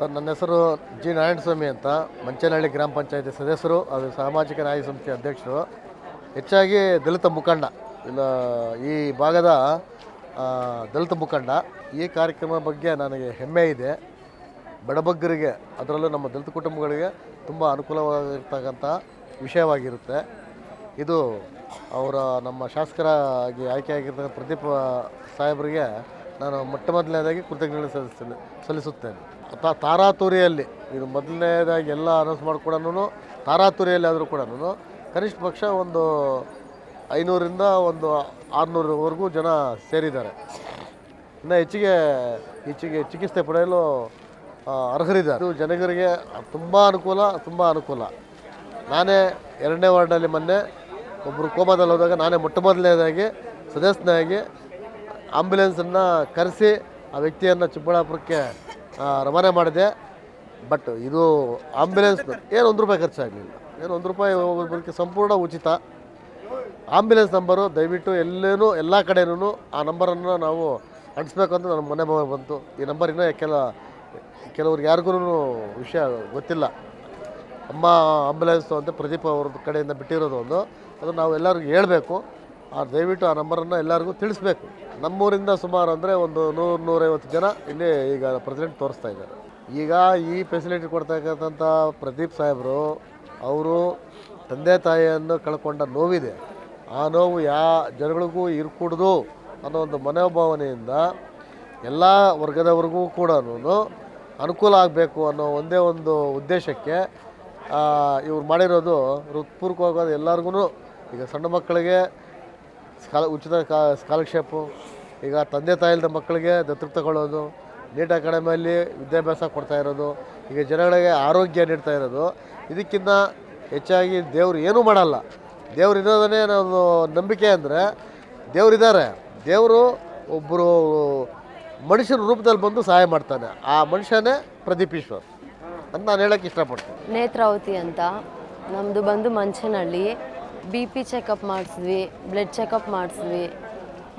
Sir, ನನ್ನ ಹೆಸರು G. Narayanaswamy ಅಂತ. ಮಂಚನಹಳ್ಳಿ ಗ್ರಾಮ ಪಂಚಾಯತಿ ಸದಸ್ಯರು, ಅದು ಸಾಮಾಜಿಕ ನ್ಯಾಯ ಸಂಸ್ಥೆ ಅಧ್ಯಕ್ಷರು. ಹೆಚ್ಚಾಗಿ ದಲಿತ ಮುಖಂಡ, ಇಲ್ಲ, ಈ ಭಾಗದ ದಲಿತ ಮುಖಂಡ. ಈ ಕಾರ್ಯಕ್ರಮ ಬಗ್ಗೆ ನನಗೆ ಹೆಮ್ಮೆ ಇದೆ. ಬಡಬಗ್ಗರಿಗೆ, ಅದರಲ್ಲೂ ನಮ್ಮ ದಲಿತ ಕುಟುಂಬಗಳಿಗೆ ತುಂಬ ಅನುಕೂಲವಾಗಿರ್ತಕ್ಕಂಥ ವಿಷಯವಾಗಿರುತ್ತೆ. ಇದು ಅವರ, ನಮ್ಮ ಶಾಸಕರಾಗಿ ಆಯ್ಕೆಯಾಗಿರ್ತಕ್ಕಂಥ ಪ್ರದೀಪ್ ಸಾಹೇಬರಿಗೆ ನಾನು ಮೊಟ್ಟ ಮೊದಲನೇದಾಗಿ ಕೃತಜ್ಞತೆ ಸಲ್ಲಿಸ ಸಲ್ಲಿಸುತ್ತೇನೆ. ತಾ ತಾರಾತುರಿಯಲ್ಲಿ ಇದು ಮೊದಲನೇದಾಗಿ ಎಲ್ಲ ಅನೌನ್ಸ್ ಮಾಡಿಕೊಡೋನು ತಾರಾತುರಿಯಲ್ಲಿ ಆದರೂ ಕೂಡ ಕನಿಷ್ಠ ಪಕ್ಷ ಒಂದು ಐನೂರಿಂದ ಒಂದು ಆರುನೂರವರೆಗೂ ಜನ ಸೇರಿದ್ದಾರೆ. ಇನ್ನು ಹೆಚ್ಚಿಗೆ ಹೆಚ್ಚಿಗೆ ಚಿಕಿತ್ಸೆ ಪಡೆಯಲು ಅರ್ಹರಿದ್ದಾರೆ. ಇದು ಜನಗರಿಗೆ ತುಂಬ ಅನುಕೂಲ ತುಂಬ ಅನುಕೂಲ. ನಾನೇ ಎರಡನೇ ವಾರ್ಡಲ್ಲಿ ಮೊನ್ನೆ ಒಬ್ಬರು ಕೋಮಾದಲ್ಲಿ ಹೋದಾಗ ನಾನೇ ಮೊಟ್ಟ ಮೊದಲನೇದಾಗಿ ಸದಸ್ಯನಾಗಿ ಆಂಬ್ಯುಲೆನ್ಸನ್ನು ಕರೆಸಿ ಆ ವ್ಯಕ್ತಿಯನ್ನು ಚಿಕ್ಕಬಳ್ಳಾಪುರಕ್ಕೆ ಆ, ರವಾನೆ ಮಾಡಿದೆ. ಬಟ್ ಇದು ಆಂಬ್ಯುಲೆನ್ಸ್ ಏನು ಒಂದು ರೂಪಾಯಿ ಖರ್ಚಾಗಲಿಲ್ಲ ಏನು ಒಂದು ರೂಪಾಯಿ ಒಬ್ಬರಿಗೆ ಸಂಪೂರ್ಣ ಉಚಿತ. ಆಂಬ್ಯುಲೆನ್ಸ್ ನಂಬರು ದಯವಿಟ್ಟು ಎಲ್ಲೇನೂ, ಎಲ್ಲ ಕಡೆನೂ ಆ ನಂಬರನ್ನು ನಾವು ಅಂಟಿಸ್ಬೇಕು ಅಂತ ನಮ್ಮ ಮನೆ ಭಾವ ಬಂತು. ಈ ನಂಬರ್ ಇನ್ನೂ ಕೆಲ, ಕೆಲವ್ರಿಗೆ ಯಾರಿಗೂ ವಿಷಯ ಗೊತ್ತಿಲ್ಲ. ಅಮ್ಮ ಆಂಬ್ಯುಲೆನ್ಸು ಅಂತ ಪ್ರದೀಪ್ ಅವ್ರ ಕಡೆಯಿಂದ ಬಿಟ್ಟಿರೋದು ಒಂದು. ಅದು ನಾವು ಎಲ್ಲರಿಗೂ ಹೇಳಬೇಕು. ಆ ದಯವಿಟ್ಟು ಆ ನಂಬರನ್ನು ಎಲ್ಲರಿಗೂ ತಿಳಿಸ್ಬೇಕು. ನಮ್ಮೂರಿಂದ ಸುಮಾರು ಅಂದರೆ ಒಂದು ನೂರು, ನೂರೈವತ್ತು ಜನ ಇಲ್ಲಿ ಈಗ ಪ್ರೆಸಿಡೆಂಟ್ ತೋರಿಸ್ತಾ ಇದ್ದಾರೆ. ಈಗ ಈ ಫೆಸಿಲಿಟಿ ಕೊಡ್ತಕ್ಕಂಥ ಪ್ರದೀಪ್ ಸಾಹೇಬರು, ಅವರು ತಂದೆ ತಾಯಿಯನ್ನು ಕಳ್ಕೊಂಡ ನೋವಿದೆ. ಆ ನೋವು ಯಾ ಜನಗಳಿಗೂ ಇರ್ಕೂಡ್ದು ಅನ್ನೋ ಒಂದು ಮನೋಭಾವನೆಯಿಂದ ಎಲ್ಲ ವರ್ಗದವ್ರಿಗೂ ಕೂಡ ಅನುಕೂಲ ಆಗಬೇಕು ಅನ್ನೋ ಒಂದೇ ಒಂದು ಉದ್ದೇಶಕ್ಕೆ ಇವ್ರು ಮಾಡಿರೋದು ಹೃತ್ಪೂರ್ವಕವಾದ ಎಲ್ಲರಿಗೂ ಈಗ ಸಣ್ಣ ಮಕ್ಕಳಿಗೆ ಸ್ಕಾಲ ಉಚಿತ ಸ್ಕಾಲರ್ಶಿಪ್ಪು, ಈಗ ತಂದೆ ತಾಯಿಲ್ದ ಮಕ್ಕಳಿಗೆ ದತ್ತು ತಗೊಳ್ಳೋದು, ನೀಟ್ ಅಕಾಡೆಮಿಯಲ್ಲಿ ವಿದ್ಯಾಭ್ಯಾಸ ಕೊಡ್ತಾ ಇರೋದು, ಈಗ ಜನಗಳಿಗೆ ಆರೋಗ್ಯ ನೀಡ್ತಾ ಇರೋದು, ಇದಕ್ಕಿಂತ ಹೆಚ್ಚಾಗಿ ದೇವರು ಏನೂ ಮಾಡಲ್ಲ. ದೇವ್ರು ಇರೋದನ್ನೇ ನಾವು ನಂಬಿಕೆ ಅಂದರೆ ದೇವರಿದ್ದಾರೆ ದೇವರು ಒಬ್ಬರು ಮನುಷ್ಯನ ರೂಪದಲ್ಲಿ ಬಂದು ಸಹಾಯ ಮಾಡ್ತಾನೆ. ಆ ಮನುಷ್ಯನೇ ಪ್ರದೀಪ್ ಈಶ್ವರ್ ಅಂತ ನಾನು ಹೇಳೋಕ್ಕೆ ಇಷ್ಟಪಡ್ತೀನಿ. ನೇತ್ರಾವತಿ ಅಂತ. ನಮ್ಮದು ಬಂದು ಮಂಚನಹಳ್ಳಿ. ಬಿ ಪಿ ಚೆಕಪ್ ಮಾಡಿಸಿದ್ವಿ ಬ್ಲಡ್ ಚೆಕಪ್ ಮಾಡಿಸಿದ್ವಿ.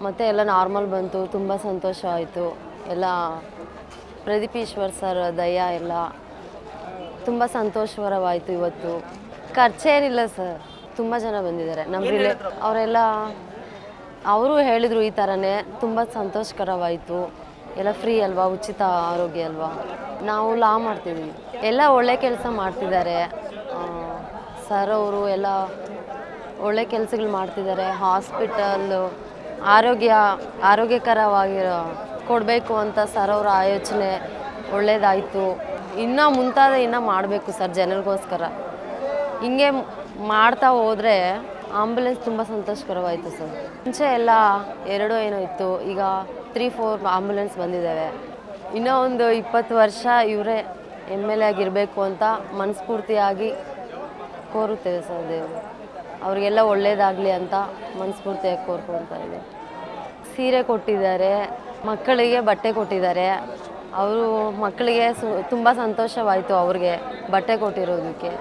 ಮತ್ತು ಎಲ್ಲ ನಾರ್ಮಲ್ ಬಂತು ತುಂಬ ಸಂತೋಷ ಆಯಿತು. ಎಲ್ಲ ಪ್ರದೀಪ್ ಈಶ್ವರ್ ಸರ್ ದಯ ಎಲ್ಲ ತುಂಬ ಸಂತೋಷಕರವಾಯಿತು ಇವತ್ತು. ಖರ್ಚೇನಿಲ್ಲ ಸರ್ ತುಂಬ ಜನ ಬಂದಿದ್ದಾರೆ. ನಮ್ಮ ರಿಲೇ ಅವರೆಲ್ಲ ಅವರು ಹೇಳಿದರು ಈ ಥರನೇ ತುಂಬ ಸಂತೋಷಕರವಾಯಿತು. ಎಲ್ಲ ಫ್ರೀ ಅಲ್ವಾ ಉಚಿತ ಆರೋಗ್ಯ ಅಲ್ವಾ? ನಾವು ಲಾ ಮಾಡ್ತಿದ್ವಿ. ಎಲ್ಲ ಒಳ್ಳೆ ಕೆಲಸ ಮಾಡ್ತಿದ್ದಾರೆ. ಸರ್ ಅವರು ಎಲ್ಲ ಒಳ್ಳೆ ಕೆಲಸಗಳು ಮಾಡ್ತಿದ್ದಾರೆ. ಹಾಸ್ಪಿಟಲ್ಲು ಆರೋಗ್ಯ, ಆರೋಗ್ಯಕರವಾಗಿರೋ, ಕೊಡಬೇಕು ಅಂತ ಸರ್ ಅವರ ಆಯೋಚನೆ ಒಳ್ಳೇದಾಯಿತು. ಇನ್ನೂ ಮುಂತಾದ ಇನ್ನೂ ಮಾಡಬೇಕು ಸರ್ ಜನರಿಗೋಸ್ಕರ. ಹಿಂಗೆ ಮಾಡ್ತಾ ಹೋದರೆ ಆಂಬುಲೆನ್ಸ್ ತುಂಬ ಸಂತೋಷಕರವಾಯಿತು ಸರ್. ಮುಂಚೆ ಎಲ್ಲ ಎರಡು ಏನೋ ಇತ್ತು. ಈಗ ತ್ರೀ ಫೋರ್ ಆಂಬುಲೆನ್ಸ್ ಬಂದಿದ್ದಾವೆ. ಇನ್ನೂ ಒಂದು ಇಪ್ಪತ್ತು ವರ್ಷ ಇವರೇ ಎಂ ಎಲ್ ಎ ಆಗಿರಬೇಕು ಅಂತ ಮನಸ್ಫೂರ್ತಿಯಾಗಿ ಕೋರುತ್ತೇವೆ ಸರ್ ದೇವರು. ಅವರಿಗೆಲ್ಲ ಒಳ್ಳೇದಾಗಲಿ ಅಂತ ಮನಸ್ಫೂರ್ತಿಯಾಗಿ ಕೋರ್ಕೊಳ್ತಾ ಇದೆ ಸೀರೆ ಕೊಟ್ಟಿದ್ದಾರೆ, ಮಕ್ಕಳಿಗೆ ಬಟ್ಟೆ ಕೊಟ್ಟಿದ್ದಾರೆ. ಅವರು ಮಕ್ಕಳಿಗೆ ಸು, ತುಂಬ ಸಂತೋಷವಾಯಿತು ಅವ್ರಿಗೆ ಬಟ್ಟೆ ಕೊಟ್ಟಿರೋದಕ್ಕೆ.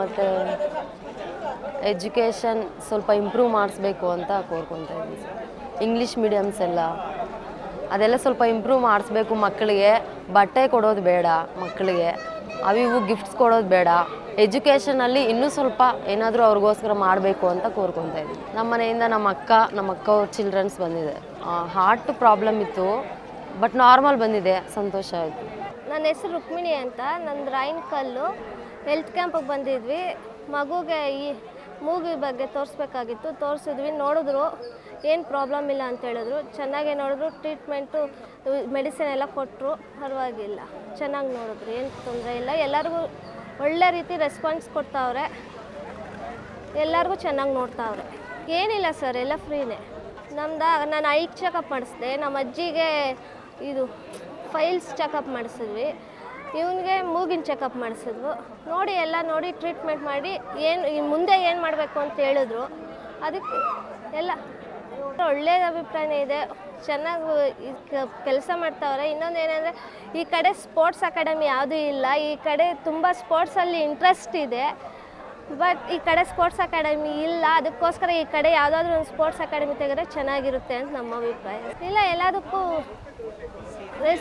ಮತ್ತು ಎಜುಕೇಷನ್ ಸ್ವಲ್ಪ ಇಂಪ್ರೂವ್ ಮಾಡಿಸ್ಬೇಕು ಅಂತ ಕೋರ್ಕೊತಾ ಇದ್ದೀನಿ ಸರ್. ಇಂಗ್ಲೀಷ್ ಮೀಡಿಯಮ್ಸ್ ಎಲ್ಲ, ಅದೆಲ್ಲ ಸ್ವಲ್ಪ ಇಂಪ್ರೂವ್ ಮಾಡಿಸ್ಬೇಕು ಮಕ್ಕಳಿಗೆ. ಬಟ್ಟೆ ಕೊಡೋದು ಬೇಡ ಮಕ್ಕಳಿಗೆ. ಅವಿವು ಗಿಫ್ಟ್ಸ್ ಕೊಡೋದು ಬೇಡ. ಎಜುಕೇಷನಲ್ಲಿ ಇನ್ನೂ ಸ್ವಲ್ಪ ಏನಾದರೂ ಅವ್ರಿಗೋಸ್ಕರ ಮಾಡಬೇಕು ಅಂತ ಕೋರ್ಕೊತಾ ಇದ್ದೀನಿ. ನಮ್ಮ ಮನೆಯಿಂದ ನಮ್ಮ ಅಕ್ಕ ನಮ್ಮ ಅಕ್ಕ ಅವ್ರ ಚಿಲ್ಡ್ರನ್ಸ್ ಬಂದಿದೆ. ಹಾರ್ಟ್ ಪ್ರಾಬ್ಲಮ್ ಇತ್ತು ಬಟ್ ನಾರ್ಮಲ್ ಬಂದಿದೆ. ಸಂತೋಷ ಆಯಿತು. ನನ್ನ ಹೆಸರು ರುಕ್ಮಿಣಿ ಅಂತ. ನಂದು ರೈನ್ ಕಲ್ಲು. ಹೆಲ್ತ್ ಕ್ಯಾಂಪಿಗೆ ಬಂದಿದ್ವಿ. ಮಗುಗೆ ಈ ಮೂಗಿ ಬಗ್ಗೆ ತೋರಿಸ್ಬೇಕಾಗಿತ್ತು. ತೋರಿಸಿದ್ವಿ, ನೋಡಿದ್ರು. ಏನು ಪ್ರಾಬ್ಲಮ್ ಇಲ್ಲ ಅಂತ ಹೇಳಿದ್ರು. ಚೆನ್ನಾಗೇ ನೋಡಿದ್ರು. ಟ್ರೀಟ್ಮೆಂಟು ಮೆಡಿಸಿನ್ ಎಲ್ಲ ಕೊಟ್ಟರು ಪರವಾಗಿಲ್ಲ. ಚೆನ್ನಾಗಿ ನೋಡಿದ್ರು, ಏನು ತೊಂದರೆ ಇಲ್ಲ. ಎಲ್ಲರಿಗೂ ಒಳ್ಳೆ ರೀತಿ ರೆಸ್ಪಾನ್ಸ್ ಕೊಡ್ತಾವ್ರೆ. ಎಲ್ಲರಿಗೂ ಚೆನ್ನಾಗಿ ನೋಡ್ತಾವ್ರೆ. ಏನಿಲ್ಲ ಸರ್, ಎಲ್ಲ ಫ್ರೀನೇ. ನಮ್ದು, ನಾನು ಐಕ್ ಚೆಕಪ್ ಮಾಡಿಸಿದೆ. ನಮ್ಮ ಅಜ್ಜಿಗೆ ಇದು ಫೈಲ್ಸ್ ಚೆಕಪ್ ಮಾಡಿಸಿದ್ವಿ. ಇವನಿಗೆ ಮೂಗಿನ ಚೆಕಪ್ ಮಾಡಿಸಿದ್ವು. ನೋಡಿ, ಎಲ್ಲ ನೋಡಿ ಟ್ರೀಟ್ಮೆಂಟ್ ಮಾಡಿ, ಏನು ಮುಂದೆ ಏನು ಮಾಡಬೇಕು ಅಂತ ಹೇಳಿದ್ರು. ಅದಕ್ಕೆ ಎಲ್ಲ ಒಳ್ಳೆಯ ಅಭಿಪ್ರಾಯ ಇದೆ. ಚೆನ್ನಾಗಿ ಕೆಲಸ ಮಾಡ್ತಾವ್ರೆ. ಇನ್ನೊಂದು ಏನಂದರೆ, ಈ ಕಡೆ ಸ್ಪೋರ್ಟ್ಸ್ ಅಕಾಡೆಮಿ ಯಾವುದೂ ಇಲ್ಲ. ಈ ಕಡೆ ತುಂಬ ಸ್ಪೋರ್ಟ್ಸಲ್ಲಿ ಇಂಟ್ರೆಸ್ಟ್ ಇದೆ. ಬಟ್ ಈ ಕಡೆ ಸ್ಪೋರ್ಟ್ಸ್ ಅಕಾಡೆಮಿ ಇಲ್ಲ. ಅದಕ್ಕೋಸ್ಕರ ಈ ಕಡೆ ಯಾವುದಾದ್ರೂ ಒಂದು ಸ್ಪೋರ್ಟ್ಸ್ ಅಕಾಡೆಮಿ ತೆಗೆದ್ರೆ ಚೆನ್ನಾಗಿರುತ್ತೆ ಅಂತ ನಮ್ಮ ಅಭಿಪ್ರಾಯ. ಇಲ್ಲ, ಎಲ್ಲದಕ್ಕೂ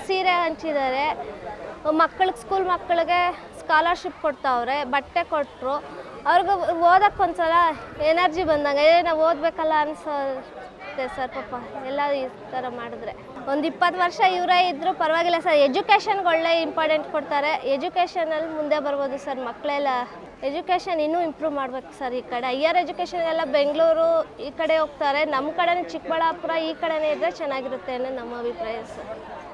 ಸೀರೆ ಹಂಚಿದ್ದಾರೆ. ಮಕ್ಕಳಿಗೆ ಸ್ಕೂಲ್ ಮಕ್ಕಳಿಗೆ ಸ್ಕಾಲರ್ಶಿಪ್ ಕೊಡ್ತಾವ್ರೆ. ಬಟ್ಟೆ ಕೊಟ್ಟರು ಅವ್ರಿಗೆ ಓದಕ್ಕೆ ಒಂದ್ಸಲ ಎನರ್ಜಿ ಬಂದಾಗ, ಏ, ನಾವು ಓದಬೇಕಲ್ಲ ಅನ್ಸುತ್ತೆ ಸರ್ ಪಾಪ. ಎಲ್ಲ ಈ ಥರ ಮಾಡಿದ್ರೆ. ಒಂದು ಇಪ್ಪತ್ತು ವರ್ಷ ಇವರೇ ಇದ್ದರೂ ಪರವಾಗಿಲ್ಲ ಸರ್. ಎಜುಕೇಷನ್ಗೆ ಒಳ್ಳೆ ಇಂಪಾರ್ಟೆಂಟ್ ಕೊಡ್ತಾರೆ. ಎಜುಕೇಷನಲ್ಲಿ ಮುಂದೆ ಬರ್ಬೋದು ಸರ್ ಮಕ್ಕಳೆಲ್ಲ ಎಜುಕೇಷನ್ ಇನ್ನೂ ಇಂಪ್ರೂವ್ ಮಾಡಬೇಕು ಸರ್ ಈ ಕಡೆ. ಹೈಯರ್ ಎಜುಕೇಷನ್ ಎಲ್ಲ ಬೆಂಗಳೂರು ಈ ಕಡೆ ಹೋಗ್ತಾರೆ. ನಮ್ಮ ಕಡೆನೇ ಚಿಕ್ಕಬಳ್ಳಾಪುರ ಈ ಕಡೆನೇ ಇದ್ದರೆ ಚೆನ್ನಾಗಿರುತ್ತೆ ಅನ್ನೋ ನಮ್ಮ ಅಭಿಪ್ರಾಯ ಸರ್.